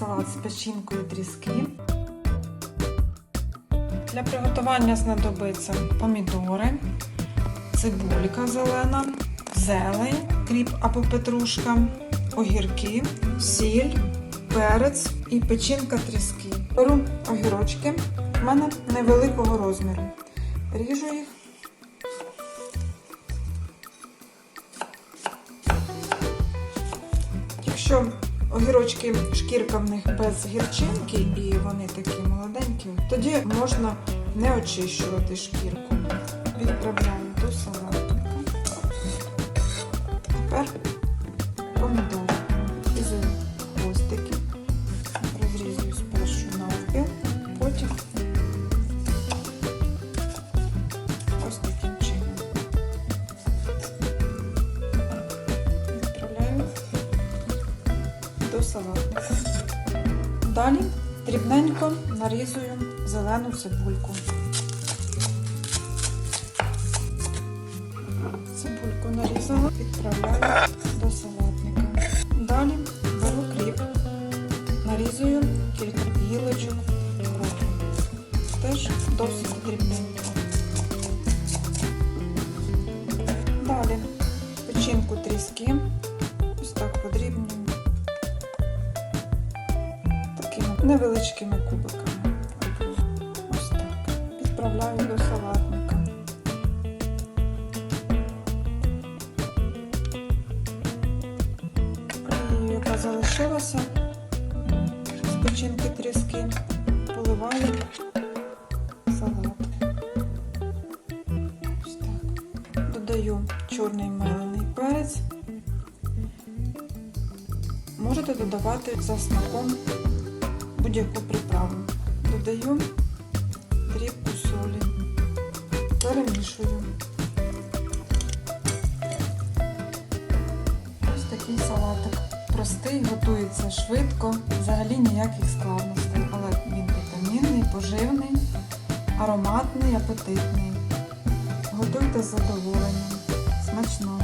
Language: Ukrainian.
салат з печінкою тріски. Для приготування знадобиться помідори, цибулька зелена, зелень, кріп або петрушка, огірки, сіль, перець і печінка тріски. Беру огірочки, в мене невеликого розміру. Ріжу їх. Якщо огірочки, шкірка в них без гірчинки і вони такі молоденькі, тоді можна не очищувати шкірку. Відправляю до салатника. Тепер помідори. Різаю хвостики, розрізую спершу навпіл, потім до. Далі дрібненько нарізую зелену цибульку. Цибульку нарізала, відправляю до салатника. Далі беру кріп, нарізую кілька гілочок. Теж досить дрібненько. Далі печінку тріски. Ось так подрібнюю. Невеличкими кубиками. Ось так. Відправляю до салатника. Олію, яка залишилася з печінки тріски, поливаю салат. Ось так. Додаю чорний мелений перець. Можете додавати за смаком будь-яку приправу. Додаю дрібку солі, перемішую. Ось такий салатик. Простий, готується швидко, взагалі ніяких складностей, але він вітамінний, поживний, ароматний, апетитний. Готуйте з задоволенням. Смачного!